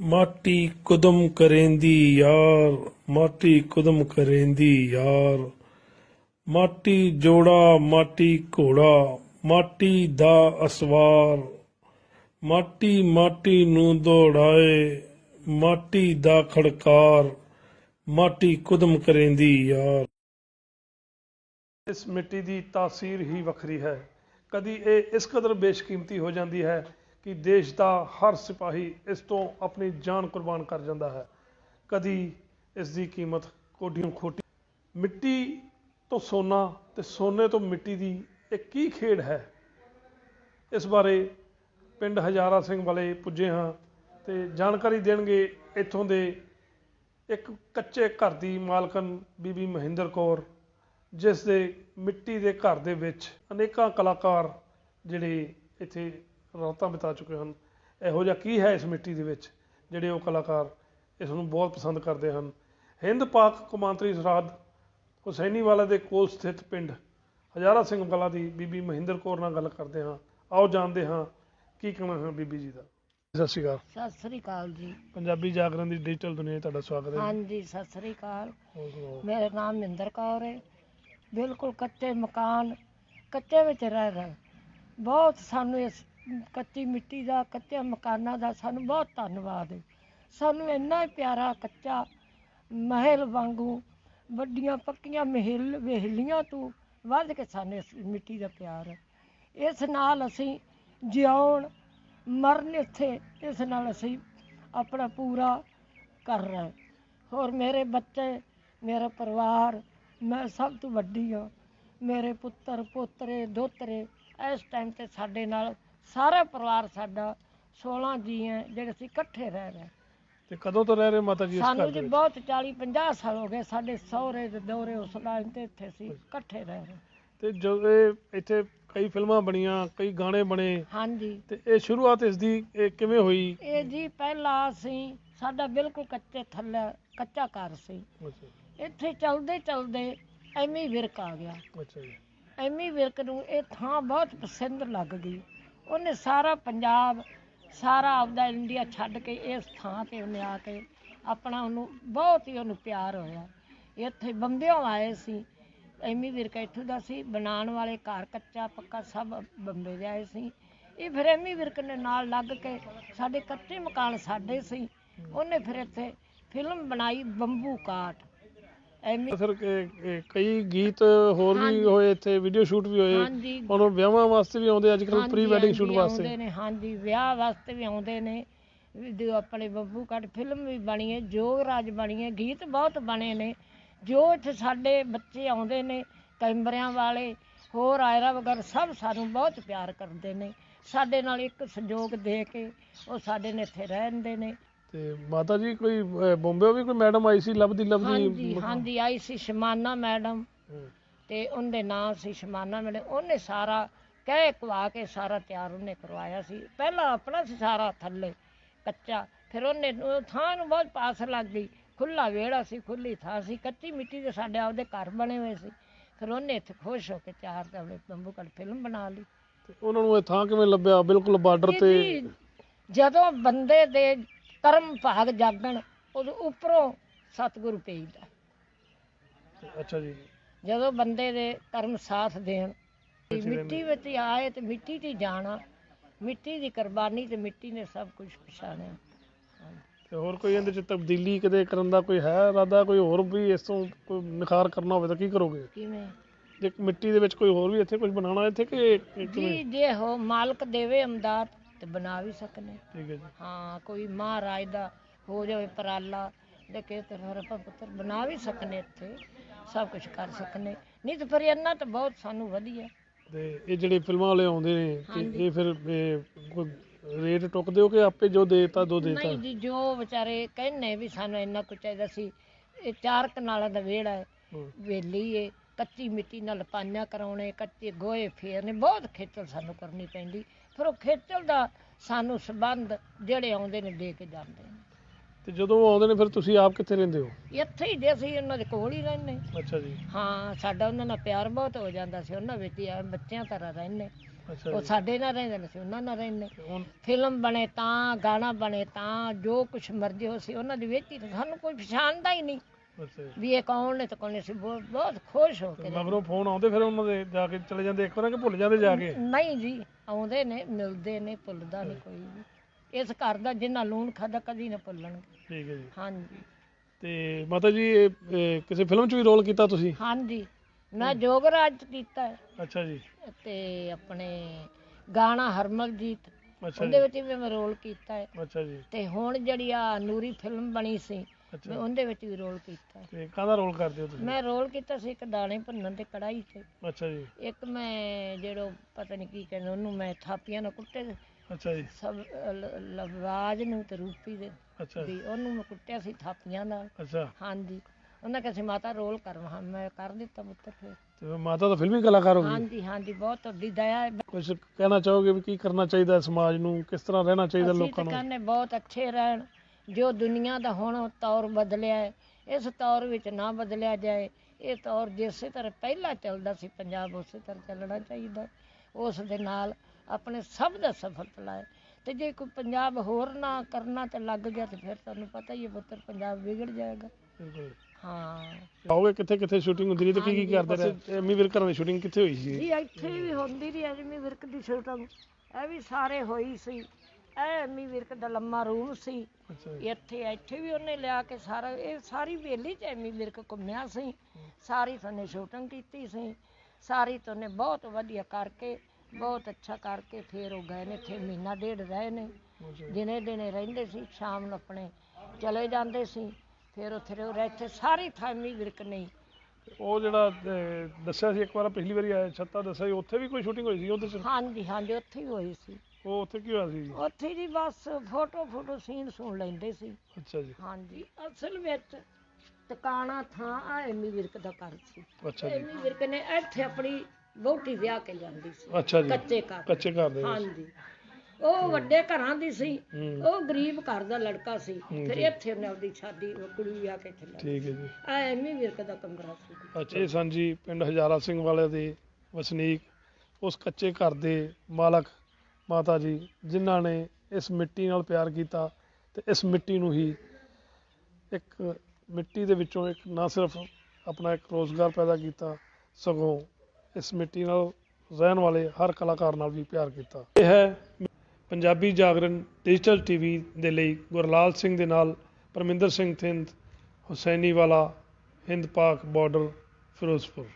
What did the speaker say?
ਮਾਟੀ ਕੁਦਮ ਕਰੇਂਦੀ ਯਾਰ, ਮਾਟੀ ਕੁਦਮ ਕਰੇਂਦੀ ਯਾਰ। ਮਾਟੀ ਜੋੜਾ, ਮਾਟੀ ਘੋੜਾ, ਮਾਟੀ ਦਾ ਅਸਵਾਰ। ਮਾਟੀ ਮਾਟੀ ਨੂੰ ਦੌੜਾਏ, ਮਾਟੀ ਦਾ ਖੜਕਾਰ, ਮਾਟੀ ਕੁਦਮ ਕਰੇਂਦੀ ਯਾਰ। ਇਸ ਮਿੱਟੀ ਦੀ ਤਾਸੀਰ ਹੀ ਵੱਖਰੀ ਹੈ। ਕਦੀ ਇਹ ਇਸ ਕਦਰ ਬੇਸ਼ਕੀਮਤੀ ਹੋ ਜਾਂਦੀ ਹੈ ਕਿ ਦੇਸ਼ ਦਾ ਹਰ ਸਿਪਾਹੀ ਇਸ ਤੋਂ ਆਪਣੀ ਜਾਨ ਕੁਰਬਾਨ ਕਰ ਜਾਂਦਾ ਹੈ। ਕਦੀ ਇਸ ਦੀ ਕੀਮਤ ਕੋਡੀਆਂ ਖੋਟੀ ਮਿੱਟੀ ਤੋਂ ਸੋਨਾ ਤੇ ਸੋਨੇ ਤੋਂ ਮਿੱਟੀ ਦੀ ਇਹ ਕੀ ਖੇਡ ਹੈ? ਇਸ ਬਾਰੇ ਪਿੰਡ ਹਜ਼ਾਰਾ ਸਿੰਘ ਵਾਲੇ ਪੁੱਜੇ ਹਾਂ ਤੇ ਜਾਣਕਾਰੀ ਦੇਣਗੇ ਇੱਥੋਂ ਦੇ ਇੱਕ ਕੱਚੇ ਘਰ ਦੀ ਮਾਲਕਨ ਬੀਬੀ ਮਹਿੰਦਰ ਕੌਰ, ਜਿਸ ਦੇ ਮਿੱਟੀ ਦੇ ਘਰ ਦੇ ਵਿੱਚ ਅਨੇਕਾਂ ਕਲਾਕਾਰ ਜਿਹੜੇ ਇੱਥੇ ਰਾਤਾਂ ਬਿਤਾ ਚੁੱਕੇ ਹਨ। ਇਹੋ ਜਿਹਾ ਕੀ ਹੈ ਇਸ ਮਿੱਟੀ ਦੇ ਵਿੱਚ? ਜਿਹੜੇ ਉਹ ਕਲਾਕਾਰ ਇਸ ਨੂੰ ਬਹੁਤ ਪਸੰਦ ਕਰਦੇ ਹਨ। ਹਿੰਦ ਪਾਕ ਕੌਮਾਂਤਰੀ ਸਰਹੱਦ ਹੁਸੈਨੀਵਾਲਾ ਦੇ ਕੋਲ ਸਥਿਤ ਪਿੰਡ। ਹਜ਼ਾਰਾ ਸਿੰਘ ਵਾਲਾ ਦੀ ਬੀਬੀ ਮਹਿੰਦਰ ਕੌਰ ਨਾਲ ਗੱਲ ਕਰਦੇ ਹਾਂ। ਆਓ ਜਾਣਦੇ ਹਾਂ ਕੀ ਕਹਿਣਾ ਹੈ ਬੀਬੀ ਜੀ ਦਾ। ਸਤਿ ਸ਼੍ਰੀ ਅਕਾਲ। ਸਤਿ ਸ੍ਰੀ ਅਕਾਲ ਜੀ। ਪੰਜਾਬੀ ਜਾਗਰਣ ਦੀ ਡਿਜੀਟਲ ਦੁਨੀਆ 'ਚ ਤੁਹਾਡਾ ਸਵਾਗਤ ਹੈ। ਹਾਂਜੀ ਸਤਿ ਸ੍ਰੀ ਅਕਾਲ। ਹੋਰ ਸੁਣਾਓ। ਮੇਰਾ ਨਾਮ ਮਹਿੰਦਰ ਕੌਰ ਹੈ। ਬਿਲਕੁਲ ਕੱਚੇ ਮਕਾਨ ਕੱਚੇ ਵਿੱਚ ਰਹਿ ਰਹੇ। ਬਹੁਤ ਸਾਨੂੰ ਇਸ ਕੱਚੀ ਮਿੱਟੀ ਦਾ ਕੱਚੇ ਮਕਾਨਾਂ ਦਾ ਸਾਨੂੰ ਬਹੁਤ ਧੰਨਵਾਦ ਹੈ। ਸਾਨੂੰ ਇੰਨਾ ਹੀ ਪਿਆਰਾ ਕੱਚਾ ਮਹਿਲ ਵਾਂਗੂ, ਵੱਡੀਆਂ ਪੱਕੀਆਂ ਮਹਿਲ, ਵੇਹਲੀਆਂ ਤੋਂ ਵੱਧ ਕੇ ਸਾਨੂੰ ਇਸ ਮਿੱਟੀ ਦਾ ਪਿਆਰ ਹੈ। ਇਸ ਨਾਲ ਅਸੀਂ ਜਿਉਣ, ਮਰਨ ਇੱਥੇ, ਇਸ ਨਾਲ ਅਸੀਂ ਆਪਣਾ ਪੂਰਾ ਕਰ ਰਹੇ ਹੋਰ ਮੇਰੇ ਬੱਚੇ, ਮੇਰਾ ਪਰਿਵਾਰ, ਮੈਂ ਸਭ ਤੋਂ ਵੱਡੀ ਹਾਂ। ਮੇਰੇ ਪੁੱਤਰ, ਪੋਤਰੇ, ਦੋਤਰੇ, ਇਸ ਟਾਈਮ ਤੇ ਸਾਡੇ ਨਾਲ ਸਾਰਾ ਪਰਿਵਾਰ ਸਾਡਾ 16 ਜੀ ਹੈ ਜਿਹੜੇ ਅਸੀਂ ਇਕੱਠੇ ਰਹਿ ਰਹੇ। ਤੇ ਕਦੋਂ ਤੋਂ ਰਹਿ ਰਹੇ ਹੋ ਮਾਤਾ ਜੀ ਇਸ ਸਾਨੂੰ ਘਰ ਜੀ ਦੇ ਵਿੱਚ? ਬਹੁਤ 40 50 ਸਾਲ ਹੋ ਗਏ ਸਾਡੇ ਸਹੁਰੇ ਤੇ ਦੋਰੇ ਉਸ ਲਾਈਨ ਤੇ ਇੱਥੇ ਅਸੀਂ ਇਕੱਠੇ ਰਹਿ ਰਹੇ। ਤੇ ਜਦੋਂ ਇਹ ਇੱਥੇ ਕਈ ਫਿਲਮਾਂ ਬਣੀਆਂ ਕਈ ਗਾਣੇ ਬਣੇ। ਹਾਂਜੀ। ਤੇ ਇਹ ਸ਼ੁਰੂਆਤ ਇਸ ਦੀ ਇਹ ਕਿਵੇਂ ਹੋਈ? ਇਹ ਜੀ ਪਹਿਲਾਂ ਅਸੀਂ ਸਾਡਾ ਬਿਲਕੁਲ ਕੱਚੇ ਥੱਲੇ ਕੱਚਾ ਘਰ ਸੀ। ਅੱਛਾ ਇੱਥੇ ਚਲਦੇ ਚਲਦੇ ਐਮੀ ਵਿਰਕ ਆ ਗਿਆ। ਅੱਛਾ ਜੀ। ਐਮੀ ਵਿਰਕ ਨੂੰ ਇਹ ਥਾਂ ਬਹੁਤ ਪਸੰਦ ਲੱਗ ਗਈ। ਉਹਨੇ ਸਾਰਾ ਪੰਜਾਬ, ਸਾਰਾ ਆਪਦਾ ਇੰਡੀਆ ਛੱਡ ਕੇ ਇਸ ਥਾਂ ਤੇ ਉਹਨੇ ਆ ਕੇ ਆਪਣਾ ਉਹਨੂੰ ਬਹੁਤ ਹੀ ਉਹਨੂੰ ਪਿਆਰ ਹੋਇਆ। ਇੱਥੇ ਬੰਬਿਓਂ ਆਏ ਸੀ। ਐਮੀ ਵਿਰਕ ਇੱਥੋਂ ਦਾ ਸੀ। ਬਣਾਉਣ ਵਾਲੇ ਘਰ ਕੱਚਾ ਪੱਕਾ ਸਭ ਬੰਬੇ ਦੇ ਆਏ ਸੀ। ਇਹ ਫਿਰ ਐਮੀ ਵਿਰਕ ਨੇ ਨਾਲ ਲੱਗ ਕੇ ਸਾਡੇ ਕੱਚੇ ਮਕਾਨ ਸਾਡੇ ਸੀ। ਉਹਨੇ ਫਿਰ ਇੱਥੇ ਫਿਲਮ ਬਣਾਈ ਬੰਬੂ ਕਾਟ। ਐਮੀ ਫਿਰ ਕਈ ਗੀਤ ਹੋਰ ਵੀ। ਹੋਏ ਇੱਥੇ ਵੀਡੀਓ ਸ਼ੂਟ ਵੀ ਹੋਏ। ਹਾਂਜੀ। ਹੁਣ ਵਿਆਹਾਂ ਵਾਸਤੇ ਵੀ ਆਉਂਦੇ ਅੱਜ ਕੱਲ ਪ੍ਰੀ ਵੈਡਿੰਗ ਸ਼ੂਟ ਵਾਸਤੇ। ਆਉਂਦੇ ਨੇ ਹਾਂਜੀ ਵਿਆਹ ਵਾਸਤੇ ਵੀ ਆਉਂਦੇ ਨੇ। ਵੀਡੀਓ ਆਪਣੇ ਬੱਬੂ ਕੱਟ ਫਿਲਮ ਵੀ ਬਣੀ ਹੈ ਜੋਗਰਾਜ ਬਣੀ ਹੈ ਗੀਤ ਬਹੁਤ ਬਣੇ ਨੇ। ਜੋ ਇੱਥੇ ਸਾਡੇ ਬੱਚੇ ਆਉਂਦੇ ਨੇ ਕੈਮਰਿਆਂ ਵਾਲੇ ਹੋਰ ਆਇਰਾ ਵਗੈਰਾ ਸਭ ਸਾਨੂੰ ਬਹੁਤ ਪਿਆਰ ਕਰਦੇ ਨੇ। ਸਾਡੇ ਨਾਲ ਇੱਕ ਸਹਿਯੋਗ ਦੇ ਕੇ ਉਹ ਸਾਡੇ ਨੇ ਇੱਥੇ ਰਹਿੰਦੇ ਨੇ। ਤੇ ਮਾਤਾ ਜੀ ਕੋਈ ਬੰਬੇ ਵੀ ਕੋਈ ਮੈਡਮ ਆਈ ਸੀ ਲੱਭਦੀ ਲੱਭਦੀ ਹਾਂਜੀ ਹਾਂਜੀ ਆਈ ਸੀ ਸ਼ਮਾਨਾ ਮੈਡਮ। ਤੇ ਉਹਦੇ ਨਾਂ ਸੀ ਸ਼ਮਾਨਾ ਮੈਡਮ। ਉਹਨੇ ਸਾਰਾ ਕਹਿ ਕਵਾ ਕੇ ਸਾਰਾ ਤਿਆਰ ਉਹਨੇ ਕਰਵਾਇਆ ਸੀ। ਪਹਿਲਾਂ ਆਪਣਾ ਸੀ ਸਾਰਾ ਥੱਲੇ ਕੱਚਾ। ਫਿਰ ਉਹਨੇ ਉਹ ਥਾਂ ਨੂੰ ਬਹੁਤ ਪਾਸ ਲੱਗ ਗਈ। ਖੁੱਲਾ ਵਿਹੜਾ ਸੀ ਖੁੱਲੀ ਥਾਂ ਸੀ। ਕੱਚੀ ਮਿੱਟੀ ਦੇ ਸਾਡੇ ਆਪਦੇ ਘਰ ਬਣੇ ਹੋਏ ਸੀ। ਫਿਰ ਉਹਨੇ ਇੱਥੇ ਖੁਸ਼ ਹੋ ਕੇ ਚਾਰ ਬੰਬੂ ਕੱਟ ਫਿਲਮ ਬਣਾ ਲਈ। ਤੇ ਉਹਨਾਂ ਨੂੰ ਇਹ ਥਾਂ ਕਿਵੇਂ ਲੱਭਿਆ? ਬਿਲਕੁਲ ਬਾਰਡਰ ਤੇ ਜਦੋਂ ਬੰਦੇ ਦੇ ਕਰਮ ਭਾਗ ਜਾਗਣ ਉਦੋਂ ਉੱਪਰੋਂ ਸਤਿਗੁਰੂ ਭੇਜਦਾ। ਅੱਛਾ ਜੀ। ਜਦੋਂ ਬੰਦੇ ਦੇ ਕਰਮ ਸਾਥ ਦੇਣ ਤੇ। ਮਿੱਟੀ ਵਿੱਚ ਆਏ ਤੇ ਮਿੱਟੀ 'ਚ ਹੀ ਜਾਣਾ ਮਿੱਟੀ ਦੀ ਕੁਰਬਾਨੀ ਤੇ ਮਿੱਟੀ ਨੇ ਸਭ ਕੁਝ ਪਛਾਣਿਆ। ਤੇ ਹੋਰ ਕੋਈ ਇਹਦੇ ਚ ਤਬਦੀਲੀ ਕਦੇ ਕਰਨ ਦਾ ਕੋਈ ਹੈ ਇਰਾਦਾ ਕੋਈ ਹੋਰ ਵੀ ਇਸ ਤੋਂ ਕੋਈ ਨਿਖਾਰ ਕਰਨਾ ਹੋਵੇ ਤਾਂ ਕੀ ਕਰੋਗੇ? ਕਿਵੇਂ? ਜੇ ਮਿੱਟੀ ਦੇ ਵਿੱਚ ਕੋਈ ਹੋਰ ਵੀ ਇੱਥੇ ਕੁਝ ਬਣਾਉਣਾ ਇੱਥੇ ਕਿ ਜੀ ਜੇ ਹੋ ਮਾਲਕ ਦੇਵੇ ਅਮਦਾਦ ਤੇ ਬਣਾ ਵੀ ਸਕਨੇ ਠੀਕ ਹੈ ਜੀ। ਹਾਂ ਕੋਈ ਮਹਾਰਾਜ ਦਾ ਹੋ ਜਾਵੇ ਪਰਾਲਾ ਦੇ ਕੇ ਤੇ ਫਿਰ ਆਪਾਂ ਪੁੱਤਰ ਬਣਾ ਵੀ ਸਕਨੇ ਇੱਥੇ ਸਭ ਕੁਝ ਕਰ ਸਕਨੇ। ਨਹੀਂ ਤੇ ਫਿਰ ਇਹਨਾਂ ਤਾਂ ਬਹੁਤ ਸਾਨੂੰ ਵਧੀਆ। ਤੇ ਇਹ ਜਿਹੜੇ ਫਿਲਮਾਂ ਵਾਲੇ ਆਉਂਦੇ ਨੇ ਤੇ। ਇਹ ਫਿਰ ਇਹ ਕੋਈ ਰੇਟ ਟੁੱਕਦੇ ਹੋ ਕਿ ਆਪੇ ਜੋ ਦੇਤਾ ਦੋ ਦੇਤਾ? ਨਹੀਂ ਜੀ ਜੋ ਵਿਚਾਰੇ ਕਹਿੰਨੇ ਵੀ ਸਾਨੂੰ ਇੰਨਾ ਕੁ ਚਾਹੀਦਾ ਸੀ ਇਹ ਚਾਰ ਕਨਾਲਾਂ ਦਾ ਵਿਹੜਾ ਹੂੰ। ਵੇਲੀ ਏ ਕੱਚੀ ਮਿੱਟੀ ਨਾਲ ਪਾਈਆਂ ਕਰਾਉਣੇ ਕੱਚੇ ਗੋਏ ਫੇਰਨੇ ਬਹੁਤ ਖੇਚਲ ਸਾਨੂੰ ਕਰਨੀ ਪੈਂਦੀ। ਫਿਰ ਉਹ ਖੇਚਲ ਦਾ ਸਾਨੂੰ ਸਬੰਧ ਜਿਹੜੇ ਆਉਂਦੇ ਨੇ ਦੇ ਕੇ ਜਾਂਦੇ ਨੇ। ਤੇ ਜਦੋਂ ਉਹ ਆਉਂਦੇ ਨੇ ਫਿਰ ਤੁਸੀਂ ਆਪ ਕਿੱਥੇ ਰਹਿੰਦੇ ਹੋ? ਇੱਥੇ ਹੀ ਜੇ ਅਸੀਂ ਉਹਨਾਂ ਦੇ ਕੋਲ ਹੀ ਰਹਿੰਦੇ। ਅੱਛਾ ਜੀ। ਹਾਂ ਸਾਡਾ ਉਹਨਾਂ ਨਾਲ ਪਿਆਰ ਬਹੁਤ ਹੋ ਜਾਂਦਾ ਸੀ ਉਹਨਾਂ ਵਿੱਚ ਹੀ ਐਂ ਬੱਚਿਆਂ ਤਰ੍ਹਾਂ ਰਹਿੰਦੇ। ਉਹ ਸਾਡੇ ਨਾਲ ਰਹਿੰਦੇ ਨੇ ਅਸੀਂ ਉਹਨਾਂ ਨਾਲ ਰਹਿੰਦੇ। ਫਿਲਮ ਬਣੇ ਤਾਂ ਗਾਣਾ ਬਣੇ ਤਾਂ ਜੋ ਕੁਝ ਮਰਜ਼ੀ ਹੋ ਸੀ ਉਹਨਾਂ ਦੀ ਵੇਚੀ ਤੇ ਸਾਨੂੰ ਕੋਈ ਪਛਾਣਦਾ ਹੀ ਨਹੀਂ। ਵੀ ਇਹ ਕੌਣ ਨੇ ਤੇ ਕੌਣ ਨਹੀਂ ਸੀ ਬਹੁਤ ਬਹੁਤ ਖੁਸ਼ ਹੋ ਕੇ। ਮਗਰੋਂ ਫੋਨ ਆਉਂਦੇ ਫਿਰ ਉਹਨਾਂ ਦੇ ਜਾ ਕੇ ਚਲੇ ਜਾਂਦੇ ਇੱਕ ਵਾਰ ਕਿ ਭੁੱਲ ਜਾਂਦੇ ਜਾ ਕੇ? ਨਹੀਂ ਜੀ ਆਉਂਦੇ ਨੇ ਮਿਲਦੇ ਨੇ ਭੁੱਲਦਾ ਨਹੀਂ ਕੋਈ ਵੀ। ਇਸ ਘਰ ਦਾ ਜਿੰਨਾ ਲੂਣ ਖਾਦਾ ਕਦੀ ਨਾ ਭੁੱਲਣਗੇ। ਠੀਕ ਹੈ ਜੀ। ਹਾਂਜੀ। ਤੇ ਮਾਤਾ ਜੀ ਇਹ, ਇਹ ਕਿਸੇ ਫਿਲਮ 'ਚ ਵੀ ਰੋਲ ਕੀਤਾ ਤੁਸੀਂ? ਹਾਂਜੀ। ਮੈਂ ਜੋਗਰਾਜ 'ਚ ਕੀਤਾ। ਹੈ ਅੱਛਾ ਜੀ। ਤੇ ਆਪਣੇ ਗਾਣਾ ਹਰਮਲਜੀਤ ਅੱਛਾ ਉਹਦੇ ਜੀ। ਵਿੱਚ ਵੀ ਮੈਂ ਰੋਲ ਕੀਤਾ ਹੈ। ਅੱਛਾ ਜੀ। ਤੇ ਹੁਣ ਜਿਹੜੀ ਆ ਨੂਰੀ ਫਿਲਮ ਬਣੀ ਸੀ ਮੈਂ ਉਹਦੇ ਵਿੱਚ ਵੀ ਰੋਲ ਕੀਤਾ ਹੈ। ਤੇ ਕਾਹਦਾ ਰੋਲ ਕਰਦੇ ਹੋ ਤੁਸੀਂ? ਮੈਂ ਰੋਲ ਕੀਤਾ ਸੀ ਇੱਕ ਦਾਣੇ ਭੁੰਨਣ ਤੇ ਕੜਾਈ 'ਚ। ਅੱਛਾ ਜੀ। ਇੱਕ ਮੈਂ ਜਿਹੜੋ ਪਤਾ ਨਹੀਂ ਕੀ ਕਹਿੰਦੇ ਉਹਨੂੰ ਮੈਂ ਥਾਪੀਆਂ ਨਾਲ ਕੁੱਟੇ ਅੱਛਾ ਜੀ। ਸਭ ਲ- ਲਵਰਾਜ ਨੂੰ ਤੇ ਰੂਪੀ ਦੇ। ਅੱਛਾ। ਦੀ ਉਹਨੂੰ ਮੈਂ ਕੁੱਟਿਆ ਸੀ ਥਾਪੀਆਂ ਨਾਲ। ਅੱਛਾ। ਹਾਂਜੀ। ਉਹਨਾਂ ਕਹਿੰਦੇ ਮਾਤਾ ਰੋਲ ਕਰਵਾ ਮੈਂ ਕਰ ਦਿੱਤਾ ਪੁੱਤਰ ਫਿਰ। ਤੇ ਮਾਤਾ ਤਾਂ ਫਿਲਮੀ ਕਲਾਕਾਰ ਹੋ ਗਈ? ਹਾਂਜੀ ਹਾਂਜੀ ਬਹੁਤ ਤੁਹਾਡੀ ਦਇਆ ਹੈ। ਕੁਝ ਕਹਿਣਾ ਚਾਹੋਗੇ ਵੀ ਕੀ ਕਰਨਾ ਚਾਹੀਦਾ ਹੈ ਸਮਾਜ ਨੂੰ? ਕਿਸ ਤਰ੍ਹਾਂ ਰਹਿਣਾ ਚਾਹੀਦਾ ਅਸੀਂ ਲੋਕਾਂ ਤਾਂ ਨੂੰ? ਕਹਿੰਦੇ ਬਹੁਤ ਅੱਛੇ ਰਹਿਣ। ਜੋ ਦੁਨੀਆ ਦਾ ਹੁਣ ਤੌਰ ਬਦਲਿਆ ਹੈ ਇਸ ਤੌਰ ਵਿੱਚ ਨਾ ਬਦਲਿਆ ਜਾਏ ਇਹ ਤੌਰ ਜਿਸੇ ਤਰ੍ਹਾਂ ਪਹਿਲਾਂ ਚੱਲਦਾ ਸੀ ਪੰਜਾਬ ਉਸੇ ਤਰ੍ਹਾਂ ਚੱਲਣਾ ਚਾਹੀਦਾ। ਉਸ ਦੇ ਨਾਲ ਆਪਣੇ ਸਭ ਦਾ ਸਫਲਤਾ ਹੈ। ਤੇ ਜੇ ਕੋਈ ਪੰਜਾਬ ਹੋਰ ਨਾ ਕਰਨਾ ਤੇ ਲੱਗ ਗਿਆ ਤੇ ਫਿਰ ਤੁਹਾਨੂੰ ਪਤਾ ਹੀ ਹੈ ਪੁੱਤਰ ਪੰਜਾਬ ਵਿਗੜ ਜਾਏਗਾ। ਹਾਂ। ਆਓਗੇ ਕਿੱਥੇ ਕਿੱਥੇ ਸ਼ੂਟਿੰਗ ਹੁੰਦੀ ਰਹੀ ਤੇ ਕੀ ਕੀ ਕਰਦੇ ਰਹੇ? ਐਮੀ ਵਿਰਕਰਾਂ ਦੀ ਸ਼ੂਟਿੰਗ ਕਿੱਥੇ ਹੋਈ ਸੀ? ਜੀ ਇੱਥੇ ਵੀ ਹੁੰਦੀ ਰਹੀ ਐਮੀ ਵਿਰਕ ਦੀ ਸ਼ੂਟਿੰਗ ਇਹ ਵੀ ਸਾਰੇ ਹੋਈ ਸੀ। ਇਹ ਐਮੀ ਵਿਰਕ ਦਾ ਲੰਮਾ ਰੂਮ ਸੀ। ਅੱਛਾ ਜੀ। ਇੱਥੇ ਇੱਥੇ ਵੀ ਉਹਨੇ ਲਿਆ ਕੇ ਸਾਰਾ ਇਹ ਸਾਰੀ ਵੇਲੀ ਚ ਐਮੀ ਵਿਰਕ ਘੁੰਮਿਆ ਸੀ। ਸਾਰੀ ਤੋਂ ਸ਼ੂਟਿੰਗ ਕੀਤੀ ਸੀ। ਸਾਰੀ ਤੋਂ ਬਹੁਤ ਵਧੀਆ ਕਰਕੇ ਬਹੁਤ ਅੱਛਾ ਕਰਕੇ ਫਿਰ ਉਹ ਗਏ ਨੇ ਇੱਥੇ ਮਹੀਨਾ ਡੇਢ ਰਹੇ ਨੇ। ਅੱਛਾ ਜੀ। ਦਿਨੇ ਦਿਨੇ ਰਹਿੰਦੇ ਸੀ ਸ਼ਾਮ ਨੂੰ ਆਪਣੇ ਚਲੇ ਜਾਂਦੇ ਸੀ। ਫਿਰ ਉੱਥੇ ਉਹ ਇੱਥੇ ਸਾਰੀ ਥਾਮੀ ਵਿਰਕ ਨਹੀਂ ਉਹ ਜਿਹੜਾ ਅਹ, ਦੱਸਿਆ ਸੀ ਇੱਕ ਵਾਰ ਪਿਛਲੀ ਵਾਰੀ ਆਇਆ ਛੱਤਾ ਦੱਸਿਆ ਸੀ ਉੱਥੇ ਵੀ ਕੋਈ ਸ਼ੂਟਿੰਗ ਹੋਈ ਸੀ ਉਹਦੇ ਚ? ਹਾਂਜੀ ਹਾਂਜੀ ਉੱਥੇ ਹੀ ਹੋਈ ਸੀ। ਉਹ ਉੱਥੇ ਕੀ ਹੋਇਆ ਸੀ? ਜੀ ਉੱਥੇ ਜੀ ਬਸ ਫੋਟੋ ਫੋਟੋ ਸੀਨ ਸੁਣ ਲੈਂਦੇ ਸੀ। ਅੱਛਾ ਜੀ। ਹਾਂਜੀ ਅਸਲ ਵਿੱਚ ਟਿਕਾਣਾ ਥਾਂ ਆ ਐਮੀ ਵਿਰਕ ਦਾ ਘਰ ਸੀ। ਅੱਛਾ ਜੀ। ਐਮੀ ਵਿਰਕ ਨੇ ਇੱਥੇ ਆਪਣੀ ਵਹੁਟੀ ਵਿਆਹ ਕੇ ਜਾਂਦੀ ਸੀ। ਅੱਛਾ ਜੀ। ਕੱਚੇ ਘਰ ਕੱਚੇ ਘਰ ਦੇ ਵਿੱਚ। ਹਾਂਜੀ। ਉਹ ਵੱਡੇ ਘਰਾਂ ਦੀ ਸੀ। ਉਹ ਗਰੀਬ ਘਰ ਦਾ ਲੜਕਾ ਸੀ। ਫਿਰ। ਇੱਥੇ ਉਹਨੇ ਆਪਦੀ ਸ਼ਾਦੀ ਉਹ ਕੁੜੀ ਵਿਆਹ ਕੇ ਚਲਾ ਠੀਕ ਹੈ ਜੀ। ਆ ਐਮੀ ਵਿਰਕ ਦਾ ਕਮਰਾ ਸੀ। ਅੱਛਾ ਇਹ ਸਨ ਜੀ ਪਿੰਡ ਹਜ਼ਾਰਾ ਸਿੰਘ ਵਾਲੇ ਦੇ ਵਸਨੀਕ। ਉਸ ਕੱਚੇ ਘਰ ਦੇ ਮਾਲਕ ਮਾਤਾ ਜੀ ਜਿਨ੍ਹਾਂ ਨੇ ਇਸ ਮਿੱਟੀ ਨਾਲ ਪਿਆਰ ਕੀਤਾ ਤੇ ਇਸ ਮਿੱਟੀ ਨੂੰ ਹੀ ਇੱਕ ਮਿੱਟੀ ਦੇ ਵਿੱਚੋਂ ਇੱਕ ਨਾ ਸਿਰਫ ਆਪਣਾ ਇੱਕ ਰੋਜ਼ਗਾਰ ਪੈਦਾ ਕੀਤਾ ਸਗੋਂ ਇਸ ਮਿੱਟੀ ਨਾਲ ਰਹਿਣ ਵਾਲੇ ਹਰ ਕਲਾਕਾਰ ਨਾਲ ਵੀ ਪਿਆਰ ਕੀਤਾ। ਇਹ ਹੈ ਪੰਜਾਬੀ ਜਾਗਰਣ ਡਿਜੀਟਲ ਟੀਵੀ ਦੇ ਲਈ ਗੁਰਲਾਲ ਸਿੰਘ ਦੇ ਨਾਲ ਪਰਮਿੰਦਰ ਸਿੰਘ ਥਿੰਦ, ਹੁਸੈਨੀਵਾਲਾ, ਹਿੰਦ ਪਾਕ ਬਾਰਡਰ, ਫਿਰੋਜ਼ਪੁਰ।